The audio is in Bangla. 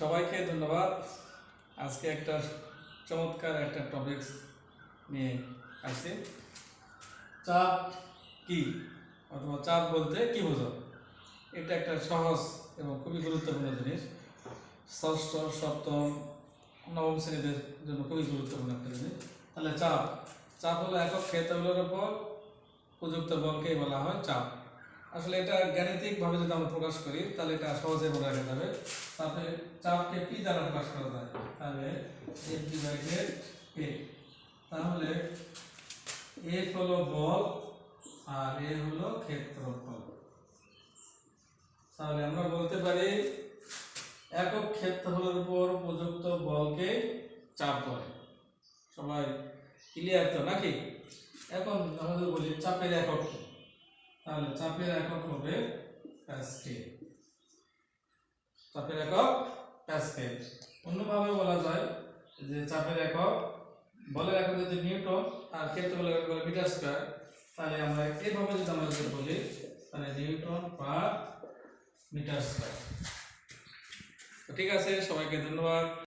সবাইকে ধন্যবাদ। আজকে একটা চমৎকার একটা টপিকস নিয়ে আসছি। চাপ কি অথবা চাপ বলতে কি বোঝো এটা একটা সহজ এবং খুবই গুরুত্বপূর্ণ জিনিস। ষষ্ঠ, সপ্তম, নবম শ্রেণীদের জন্য খুবই গুরুত্বপূর্ণ একটা জিনিস। তাহলে চাপ। চাপ হলো একক ক্ষেত্রগুলোর উপর প্রযুক্ত বলকেই বলা হয় চাপ। আসলে এটা গাণিতিকভাবে যদি আমরা প্রকাশ করি, তাহলে এটা সহজে রাখা যাবে তারপরে চাপকে পি দ্বারা প্রকাশ করা যায়? তাহলে এফ ডিভাইডেড এ তাহলে এফ হলো বল আর এ হলো ক্ষেত্রফল। তাহলে আমরা বলতে পারি একক ক্ষেত্রফলের উপর প্রযুক্ত বলকে চাপ বলে। সবাই ক্লিয়ার তো নাকি? এখন আমাদের বলি চাপের একক কি? তাহলে চাপের একক হবে প্যাসকেল। চাপের একক প্যাসকেল। অন্যভাবে বলা যায় যে চাপের একক বলের একক যদি নিউটন আর ক্ষেত্রফলের একক বলে মিটার স্কয়ার, তাহলে আমরা এইভাবে যদি আমরা যদি বলি, তাহলে নিউটন পার মিটার স্কয়ার। ঠিক আছে, সবাইকে ধন্যবাদ।